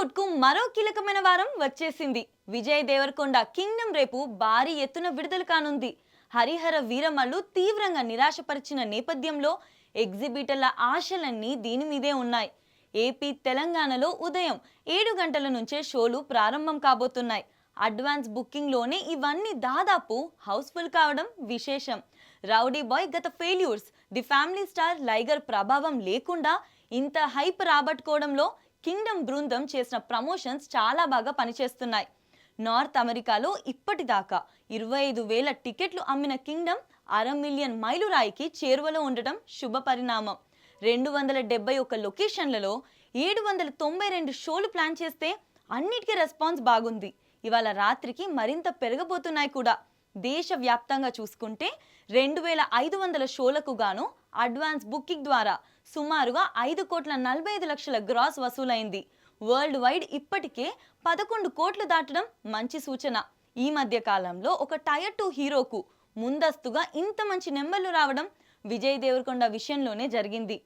బాలీవుడ్కు మరో కీలకమైన వారం వచ్చేసింది. విజయ్ దేవరకొండ కింగ్డమ్ రేపు భారీ ఎత్తున విడుదల కానుంది. హరిహర వీరమల్లు తీవ్రంగా నిరాశపరిచిన నేపథ్యంలో ఎగ్జిబిటర్ల ఆశలన్నీ దీని మీదే ఉన్నాయి. ఏపీ తెలంగాణలో ఉదయం ఏడు గంటల నుంచే షోలు ప్రారంభం కాబోతున్నాయి. అడ్వాన్స్ బుకింగ్లోనే ఇవన్నీ దాదాపు హౌస్ఫుల్ కావడం విశేషం. రౌడీ బాయ్ గత failures the family star Liger ప్రభావం లేకుండా ఇంత హైప్ రాబట్టుకోవడంలో కింగ్డమ్ బృందం చేసిన ప్రమోషన్స్ చాలా బాగా పనిచేస్తున్నాయి. నార్త్ అమెరికాలో ఇప్పటిదాకా ఇరవై ఐదు వేల టికెట్లు అమ్మిన కింగ్డమ్ అర మిలియన్ మైలురాయికి చేరువలో ఉండటం శుభ పరిణామం. రెండు వందల డెబ్బై ఒక్క లొకేషన్లలో ఏడు వందల తొంభై రెండు షోలు ప్లాన్ చేస్తే అన్నిటికీ రెస్పాన్స్ బాగుంది. ఇవాళ రాత్రికి మరింత పెరగబోతున్నాయి కూడా. దేశవ్యాప్తంగా చూసుకుంటే రెండు వేల ఐదు వందల షోలకు గాను అడ్వాన్స్ బుకింగ్ ద్వారా సుమారుగా ఐదు కోట్ల నలభై ఐదు లక్షల గ్రాస్ వసూలైంది. వరల్డ్ వైడ్ ఇప్పటికే పదకొండు కోట్లు దాటడం మంచి సూచన. ఈ మధ్య కాలంలో ఒక టైర్ టూ హీరోకు ముందస్తుగా ఇంత మంచి నెంబర్లు రావడం విజయ్ దేవరకొండ విషయంలోనే జరిగింది.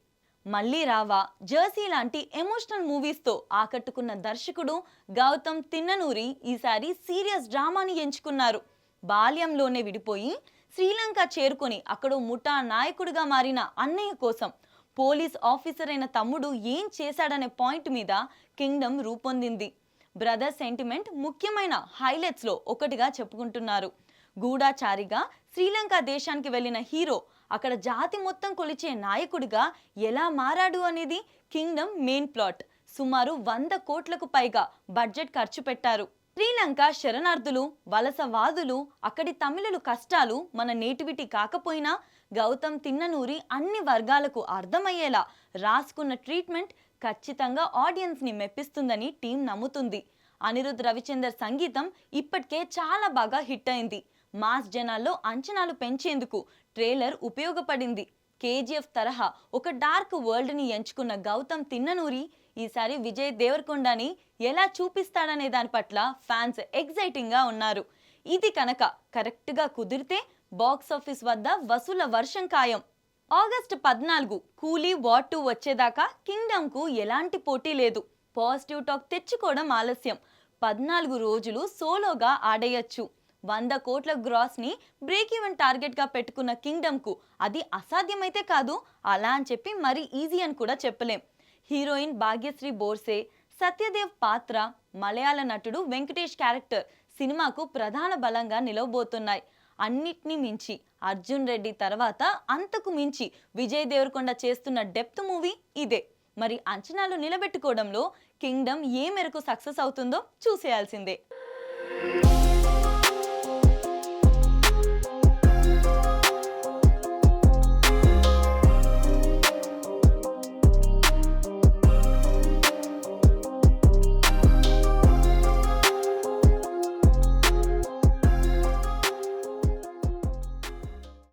మళ్ళీ రావా జర్సీ లాంటి ఎమోషనల్ మూవీస్తో ఆకట్టుకున్న దర్శకుడు గౌతమ్ తిన్ననూరి ఈసారి సీరియస్ డ్రామాని ఎంచుకున్నారు. బాల్యంలోనే విడిపోయి శ్రీలంక చేరుకొని అక్కడ ముఠా నాయకుడిగా మారిన అన్నయ్య కోసం పోలీస్ ఆఫీసర్ అయిన తమ్ముడు ఏం చేశాడనే పాయింట్ మీద కింగ్డమ్ రూపొందింది. బ్రదర్ సెంటిమెంట్ ముఖ్యమైన హైలైట్స్లో ఒకటిగా చెప్పుకుంటున్నారు. గూఢాచారిగా శ్రీలంక దేశానికి వెళ్ళిన హీరో అక్కడ జాతి మొత్తం కొలిచే నాయకుడిగా ఎలా మారాడు అనేది కింగ్డమ్ మెయిన్ ప్లాట్. సుమారు వంద కోట్లకు పైగా బడ్జెట్ ఖర్చు పెట్టారు. శ్రీలంక శరణార్థులు వలసవాదులు అక్కడి తమిళులు కష్టాలు మన నేటివిటీ కాకపోయినా గౌతమ్ తిన్ననూరి అన్ని వర్గాలకు అర్థమయ్యేలా రాసుకున్న ట్రీట్మెంట్ ఖచ్చితంగా ఆడియన్స్ని మెప్పిస్తుందని టీం నమ్ముతుంది. అనిరుద్ రవిచందర్ సంగీతం ఇప్పటికే చాలా బాగా హిట్ అయింది. మాస్ జనాల్లో అంచనాలు పెంచేందుకు ట్రైలర్ ఉపయోగపడింది. కేజీఎఫ్ తరహా ఒక డార్క్ వరల్డ్ని ఎంచుకున్న గౌతమ్ తిన్ననూరి ఈసారి విజయ్ దేవరకొండని ఎలా చూపిస్తాడనే దాని పట్ల ఫ్యాన్స్ ఎగ్జైటింగ్గా ఉన్నారు. ఇది కనుక కరెక్ట్గా కుదిరితే బాక్స్ ఆఫీస్ వద్ద వసూల వర్షం ఖాయం. ఆగస్టు పద్నాలుగు కూలీ వార్ టూ వచ్చేదాకా కింగ్డమ్కు ఎలాంటి పోటీ లేదు. పాజిటివ్ టాక్ తెచ్చుకోవడం ఆలస్యం. పద్నాలుగు రోజులు సోలోగా ఆడేయచ్చు. వంద కోట్ల గ్రాస్ని బ్రేక్ ఈవెన్ టార్గెట్గా పెట్టుకున్న కింగ్డమ్కు అది అసాధ్యమైతే కాదు అలా అని చెప్పి మరీ ఈజీ అని కూడా చెప్పలేం. హీరోయిన్ భాగ్యశ్రీ బోర్సే సత్యదేవ్ పాత్ర మలయాళ నటుడు వెంకటేష్ క్యారెక్టర్ సినిమాకు ప్రధాన బలంగా నిలవబోతున్నాయి. అన్నిటినీ మించి అర్జున్ రెడ్డి తర్వాత అంతకు మించి విజయ్ దేవరకొండ చేస్తున్న డెప్త్ మూవీ ఇదే. మరి అంచనాలు నిలబెట్టుకోవడంలో కింగ్డమ్ ఏ మేరకు సక్సెస్ అవుతుందో చూసేయాల్సిందే.